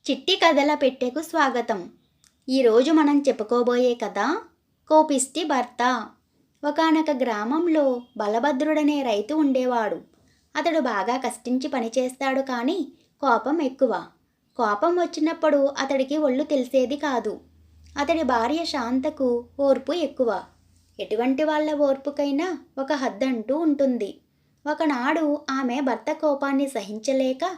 చిట్టి కథల పెట్టెకు స్వాగతం. ఈరోజు మనం చెప్పుకోబోయే కథ కోపిష్టి భర్త. ఒకానొక గ్రామంలో బలభద్రుడనే రైతు ఉండేవాడు. అతడు బాగా కష్టించి పనిచేస్తాడు కానీ కోపం ఎక్కువ. కోపం వచ్చినప్పుడు అతడికి ఒళ్ళు తెలిసేది కాదు. అతడి భార్య శాంతకు ఓర్పు ఎక్కువ. ఎటువంటి వాళ్ళ ఓర్పుకైనా ఒక హద్దంటూ ఉంటుంది. ఒకనాడు ఆమె భర్త కోపాన్ని సహించలేక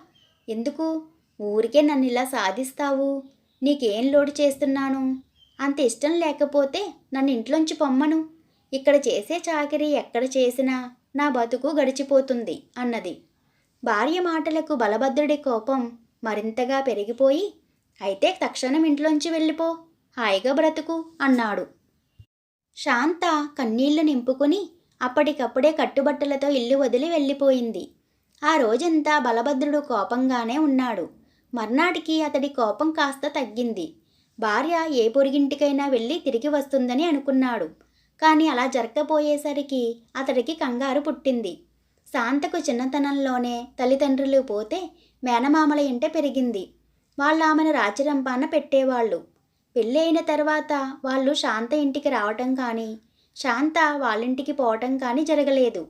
ఎందుకు? ఊరికే నన్ను ఇలా సాధిస్తావు? నీకేం లోటు చేస్తున్నాను? అంత ఇష్టం లేకపోతే నన్ను ఇంట్లోంచి పొమ్మను. ఇక్కడ చేసే చాకరీ ఎక్కడ చేసినా నా బతుకు గడిచిపోతుంది అన్నది. భార్య మాటలకు బలభద్రుడి కోపం మరింతగా పెరిగిపోయి అయితే తక్షణం ఇంట్లోంచి వెళ్ళిపో హాయిగా బ్రతుకు అన్నాడు. శాంత కన్నీళ్ళు నింపుకుని అప్పటికప్పుడే కట్టుబట్టలతో ఇల్లు వదిలి వెళ్ళిపోయింది. ఆ రోజంతా బలభద్రుడు కోపంగానే ఉన్నాడు. మర్నాటికి అతడి కోపం కాస్త తగ్గింది. భార్య ఏ పొరిగింటికైనా వెళ్ళి తిరిగి వస్తుందని అనుకున్నాడు. కానీ అలా జరగకపోయేసరికి అతడికి కంగారు పుట్టింది. శాంతకు చిన్నతనంలోనే తల్లిదండ్రులు పోతే మేనమామల ఇంట పెరిగింది. వాళ్ళు ఆమెను రాచరంపాన పెట్టేవాళ్ళు. పెళ్ళి అయిన తర్వాత వాళ్ళు శాంత ఇంటికి రావటం కానీ శాంత వాళ్ళింటికి పోవటం కానీ జరగలేదు.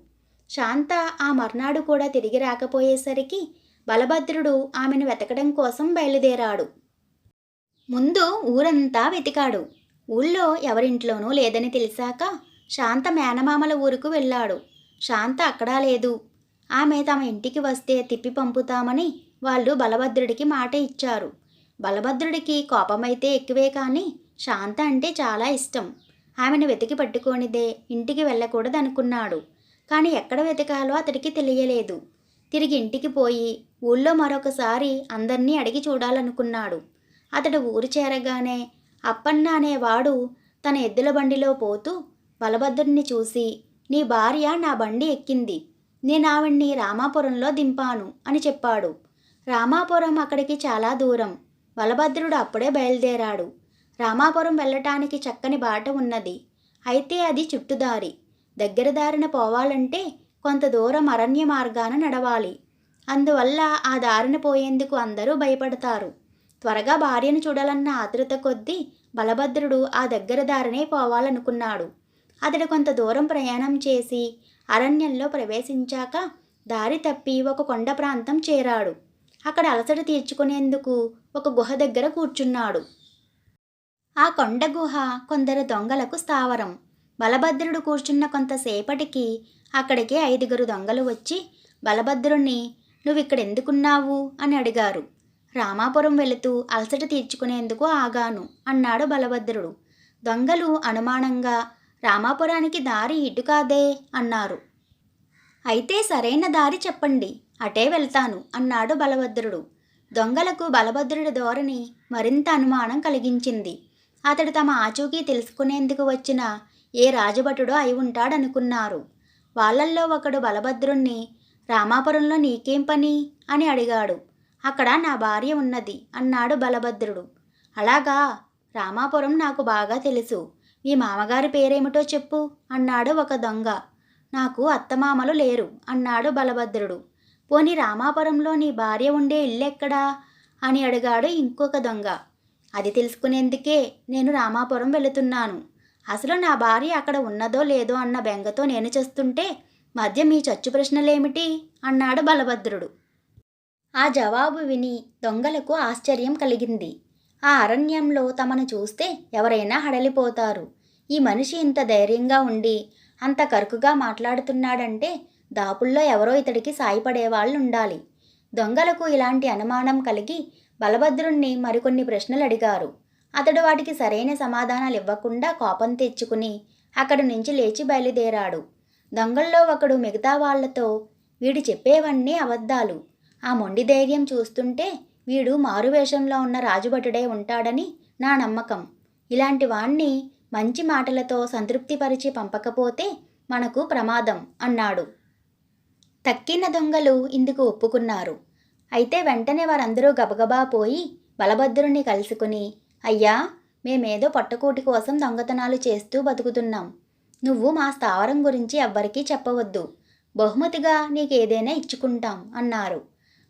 శాంత ఆ మర్నాడు కూడా తిరిగి రాకపోయేసరికి బలభద్రుడు ఆమెను వెతకడం కోసం బయలుదేరాడు. ముందు ఊరంతా వెతికాడు. ఊళ్ళో ఎవరింట్లోనూ లేదని తెలిసాక శాంత మేనమామల ఊరుకు వెళ్ళాడు. శాంత అక్కడా లేదు. ఆమె తమ ఇంటికి వస్తే తిప్పి పంపుతామని వాళ్ళు బలభద్రుడికి మాట ఇచ్చారు. బలభద్రుడికి కోపమైతే ఎక్కువే కానీ శాంత అంటే చాలా ఇష్టం. ఆమెను వెతికి పట్టుకోనిదే ఇంటికి వెళ్ళకూడదనుకున్నాడు. కానీ ఎక్కడ వెతకాలో అతడికి తెలియలేదు. తిరిగి ఇంటికి పోయి ఊళ్ళో మరొకసారి అందర్నీ అడిగి చూడాలనుకున్నాడు. అతడు ఊరు చేరగానే అప్పన్న అనేవాడు తన ఎద్దుల బండిలో పోతూ బలభద్రుడిని చూసి నీ భార్య నా బండి ఎక్కింది. నేను ఆవిడ్ని రామాపురంలో దింపాను అని చెప్పాడు. రామాపురం అక్కడికి చాలా దూరం. బలభద్రుడు అప్పుడే బయలుదేరాడు. రామాపురం వెళ్ళటానికి చక్కని బాట ఉన్నది. అయితే అది చుట్టుదారి. దగ్గర దారిన పోవాలంటే కొంత దూరం అరణ్య మార్గాన నడవాలి. అందువల్ల ఆ దారిన పోయేందుకు అందరూ భయపడతారు. త్వరగా భార్యను చూడాలన్న ఆతృత కొద్దీ బలభద్రుడు ఆ దగ్గర దారినే పోవాలనుకున్నాడు. అతడు కొంత దూరం ప్రయాణం చేసి అరణ్యంలో ప్రవేశించాక దారి తప్పి ఒక కొండ ప్రాంతం చేరాడు. అక్కడ అలసట తీర్చుకునేందుకు ఒక గుహ దగ్గర కూర్చున్నాడు. ఆ కొండ గుహ కొందరు దొంగలకు స్థావరం. బలభద్రుడు కూర్చున్న కొంతసేపటికి అక్కడికి ఐదుగురు దొంగలు వచ్చి బలభద్రుణ్ణి నువ్వు ఇక్కడ ఎందుకున్నావు అని అడిగారు. రామాపురం వెళుతూ అలసట తీర్చుకునేందుకు ఆగాను అన్నాడు బలభద్రుడు. దొంగలు అనుమానంగా రామాపురానికి దారి ఇటు కాదే? అన్నారు. అయితే సరైన దారి చెప్పండి అటే వెళ్తాను అన్నాడు బలభద్రుడు. దొంగలకు బలభద్రుడి ధోరణి మరింత అనుమానం కలిగించింది. అతడు తమ ఆచూకీ తెలుసుకునేందుకు వచ్చిన ఏ రాజభటుడో అయి ఉంటాడనుకున్నారు. వాళ్ళల్లో ఒకడు బలభద్రుణ్ణి రామాపురంలో నీకేం పని? అని అడిగాడు. అక్కడ నా భార్య ఉన్నది అన్నాడు బలభద్రుడు. అలాగా? రామాపురం నాకు బాగా తెలుసు. మీ మామగారి పేరేమిటో చెప్పు అన్నాడు ఒక దొంగ. నాకు అత్తమామలు లేరు అన్నాడు బలభద్రుడు. పోని రామాపురంలో నీ భార్య ఉండే ఇల్లెక్కడా అని అడిగాడు ఇంకొక దొంగ. అది తెలుసుకునేందుకే నేను రామాపురం వెళుతున్నాను. అసలు నా భార్య అక్కడ ఉన్నదో లేదో అన్న బెంగతో నేను చేస్తుంటే మధ్య మీ చచ్చు ప్రశ్నలేమిటి? అన్నాడు బలభద్రుడు. ఆ జవాబు విని దొంగలకు ఆశ్చర్యం కలిగింది. ఆ అరణ్యంలో తమను చూస్తే ఎవరైనా హడలిపోతారు. ఈ మనిషి ఇంత ధైర్యంగా ఉండి అంత కరుకుగా మాట్లాడుతున్నాడంటే దాపుల్లో ఎవరో ఇతడికి సాయపడేవాళ్ళు ఉండాలి దొంగలకు ఇలాంటి అనుమానం కలిగి బలభద్రుణ్ణి మరికొన్ని ప్రశ్నలు అడిగారు. అతడు వాటికి సరైన సమాధానాలు ఇవ్వకుండా కోపం తెచ్చుకుని అక్కడి నుంచి లేచి బయలుదేరాడు. దొంగల్లో ఒకడు మిగతా వాళ్ళతో వీడు చెప్పేవన్నీ అబద్ధాలు. ఆ మొండి ధైర్యం చూస్తుంటే వీడు మారువేషంలో ఉన్న రాజుభటుడే ఉంటాడని నా నమ్మకం. ఇలాంటి వాణ్ణి మంచి మాటలతో సంతృప్తిపరిచి పంపకపోతే మనకు ప్రమాదం అన్నాడు. తక్కిన దొంగలు ఇందుకు ఒప్పుకున్నారు. అయితే వెంటనే వారందరూ గబగబా పోయి బలభద్రుణ్ణి కలుసుకుని అయ్యా మేమేదో పట్టకోటి కోసం దొంగతనాలు చేస్తూ బతుకుతున్నాం. నువ్వు మా స్థావరం గురించి ఎవ్వరికీ చెప్పవద్దు. బహుమతిగా నీకేదైనా ఇచ్చుకుంటాం అన్నారు.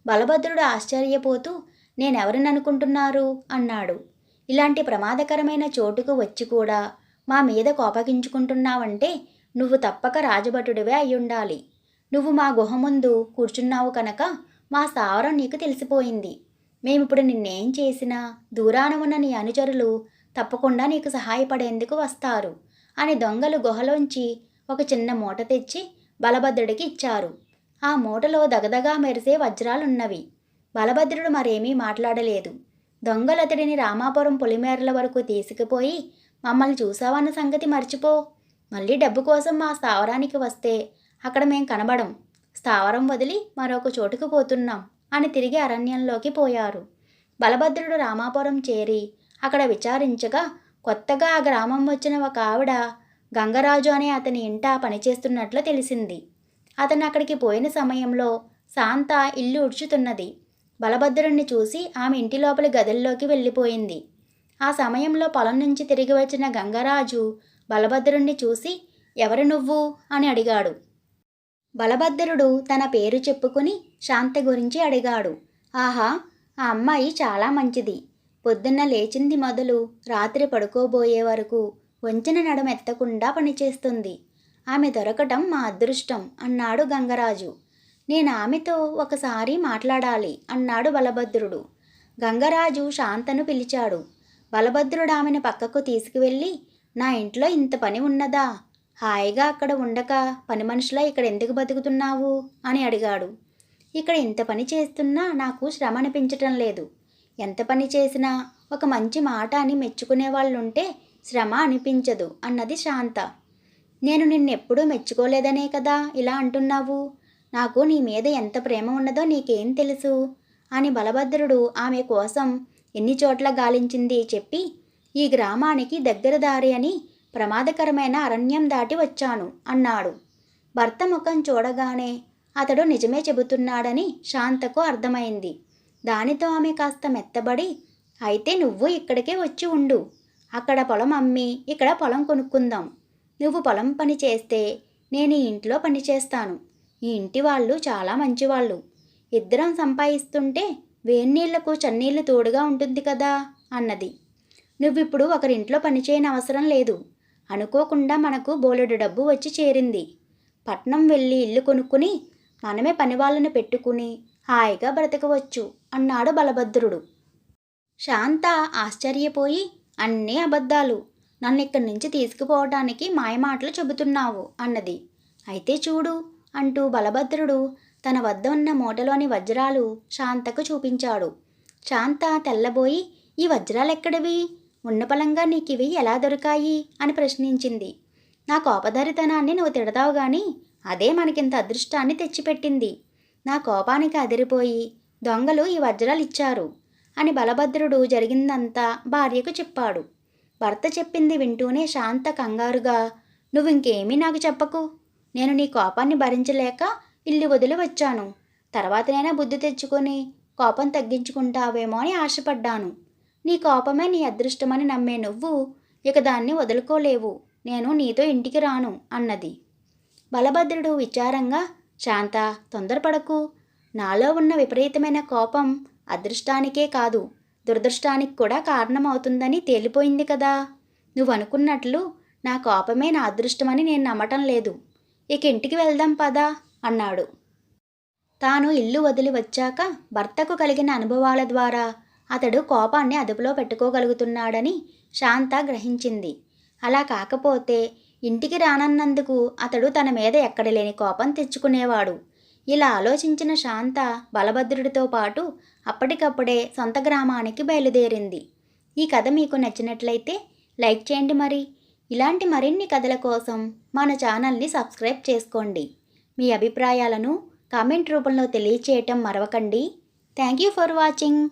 బలభద్రుడు ఆశ్చర్యపోతూ నేనెవరిననుకుంటున్నారు? అన్నాడు. ఇలాంటి ప్రమాదకరమైన చోటుకు వచ్చి కూడా మా మీద కోపగించుకుంటున్నావంటే నువ్వు తప్పక రాజభటుడివే అయ్యుండాలి. నువ్వు మా గుహ ముందు కూర్చున్నావు కనుక మా స్థావరం నీకు తెలిసిపోయింది. మేమిప్పుడు నిన్నేం చేసినా దూరాన ఉన్న నీ అనుచరులు తప్పకుండా నీకు సహాయపడేందుకు వస్తారు అని దొంగలు గుహలోంచి ఒక చిన్న మూట తెచ్చి బలభద్రుడికి ఇచ్చారు. ఆ మూటలో దగదగా మెరిసే వజ్రాలున్నవి. బలభద్రుడు మరేమీ మాట్లాడలేదు. దొంగలు అతడిని రామాపురం పొలిమేరల వరకు తీసుకుపోయి మమ్మల్ని చూసావన్న సంగతి మర్చిపో. మళ్ళీ డబ్బు కోసం మా స్థావరానికి వస్తే అక్కడ మేం కనబడం. స్థావరం వదిలి మరొక చోటుకు పోతున్నాం. అని తిరిగి అరణ్యంలోకి పోయారు. బలభద్రుడు రామాపురం చేరి అక్కడ విచారించగా కొత్తగా ఆ గ్రామం వచ్చిన ఒక ఆవిడ గంగరాజు అనే అతని ఇంట పనిచేస్తున్నట్లు తెలిసింది. అతను అక్కడికి పోయిన సమయంలో శాంత ఇల్లు ఉడ్చుతున్నది. బలభద్రుణ్ణి చూసి ఆమె ఇంటి లోపలి గదుల్లోకి వెళ్ళిపోయింది. ఆ సమయంలో పొలం నుంచి తిరిగి వచ్చిన గంగరాజు బలభద్రుణ్ణి చూసి ఎవరు నువ్వు? అని అడిగాడు. బలభద్రుడు తన పేరు చెప్పుకుని శాంత గురించి అడిగాడు. ఆహా ఆ అమ్మాయి చాలా మంచిది. పొద్దున్న లేచింది మొదలు రాత్రి పడుకోబోయే వరకు వంచిన నడమెత్తకుండా పనిచేస్తుంది. ఆమె దొరకటం మా అదృష్టం అన్నాడు గంగరాజు. నేను ఆమెతో ఒకసారి మాట్లాడాలి అన్నాడు బలభద్రుడు. గంగరాజు శాంతను పిలిచాడు. బలభద్రుడు ఆమెను పక్కకు తీసుకువెళ్ళి నా ఇంట్లో ఇంత పని ఉన్నదా? హాయిగా అక్కడ ఉండక పని మనుషులా ఇక్కడ ఎందుకు బతుకుతున్నావు? అని అడిగాడు. ఇక్కడ ఇంత పని చేస్తున్నా నాకు శ్రమ అనిపించటం లేదు. ఎంత పని చేసినా ఒక మంచి మాట అని మెచ్చుకునే వాళ్ళుంటే శ్రమ అనిపించదు అన్నది శాంత. నేను నిన్నెప్పుడూ మెచ్చుకోలేదనే కదా ఇలా అంటున్నావు? నాకు నీ మీద ఎంత ప్రేమ ఉన్నదో నీకేం తెలుసు? అని బలభద్రుడు ఆమె కోసం ఎన్ని చోట్ల గాలించింది చెప్పి ఈ గ్రామానికి దగ్గర దారి అని ప్రమాదకరమైన అరణ్యం దాటి వచ్చాను అన్నాడు. భర్త ముఖం చూడగానే అతడు నిజమే చెబుతున్నాడని శాంతకు అర్థమైంది. దానితో ఆమె కాస్త మెత్తబడి అయితే నువ్వు ఇక్కడికే వచ్చి ఉండు. అక్కడ పొలం అమ్మి ఇక్కడ పొలం కొనుక్కుందాం. నువ్వు పొలం పని చేస్తే నేను ఈ ఇంట్లో పని చేస్తాను. ఈ ఇంటి వాళ్ళు చాలా మంచివాళ్ళు. ఇద్దరం సంపాదిస్తుంటే వేన్నీళ్ళకు చన్నీళ్ళు తోడుగా ఉంటుంది కదా అన్నది. నువ్విప్పుడు ఒకరింట్లో పనిచేయని అవసరం లేదు. అనుకోకుండా మనకు బోలెడు డబ్బు వచ్చి చేరింది. పట్నం వెళ్ళి ఇల్లు కొనుక్కుని మనమే పనివాళ్ళను పెట్టుకుని హాయిగా బ్రతకవచ్చు అన్నాడు బలభద్రుడు. శాంత ఆశ్చర్యపోయి అన్నీ అబద్ధాలు. నన్ను ఇక్కడి నుంచి తీసుకుపోవటానికి మాయమాటలు చెబుతున్నావు అన్నది. అయితే చూడు అంటూ బలభద్రుడు తన వద్ద ఉన్న మూటలోని వజ్రాలు శాంతకు చూపించాడు. శాంత తెల్లబోయి ఈ వజ్రాలు ఎక్కడివి ఉన్నపలంగా నీకివి ఎలా దొరికాయి? అని ప్రశ్నించింది. నా కోపధరితనాన్ని నువ్వు తిడతావు గాని అదే మనకింత అదృష్టాన్ని తెచ్చిపెట్టింది. నా కోపానికి అదిరిపోయి దొంగలు ఈ వజ్రాలు ఇచ్చారు అని బలభద్రుడు జరిగిందంతా భార్యకు చెప్పాడు. భర్త చెప్పింది వింటూనే శాంత కంగారుగా నువ్వు ఇంకేమీ నాకు చెప్పకు. నేను నీ కోపాన్ని భరించలేక ఇల్లు వదిలి వచ్చాను. తర్వాతనైనా బుద్ధి తెచ్చుకొని కోపం తగ్గించుకుంటావేమో అని ఆశపడ్డాను. నీ కోపమే నీ అదృష్టమని నమ్మే నువ్వు ఇక దాన్ని వదులుకోలేవు. నేను నీతో ఇంటికి రాను అన్నది. బలభద్రుడు విచారంగా శాంత తొందరపడకు. నాలో ఉన్న విపరీతమైన కోపం అదృష్టానికే కాదు దురదృష్టానికి కూడా కారణమవుతుందని తేలిపోయింది కదా. నువ్వు అనుకున్నట్లు నా కోపమే నా అదృష్టమని నేను నమ్మటం లేదు. ఇక ఇంటికి వెళ్దాం పదా అన్నాడు. తాను ఇల్లు వదిలి వచ్చాక భర్తకు కలిగిన అనుభవాల ద్వారా అతడు కోపాన్ని అదుపులో పెట్టుకోగలుగుతున్నాడని శాంత గ్రహించింది. అలా కాకపోతే ఇంటికి రానన్నందుకు అతడు తన మీద ఎక్కడ లేని కోపం తెచ్చుకునేవాడు. ఇలా ఆలోచించిన శాంత బలభద్రుడితో పాటు అప్పటికప్పుడే సొంత గ్రామానికి బయలుదేరింది. ఈ కథ మీకు నచ్చినట్లయితే లైక్ చేయండి మరి. ఇలాంటి మరిన్ని కథల కోసం మన ఛానల్ని సబ్స్క్రైబ్ చేసుకోండి. మీ అభిప్రాయాలను కామెంట్ రూపంలో తెలియచేయటం మరవకండి. Thank you for watching.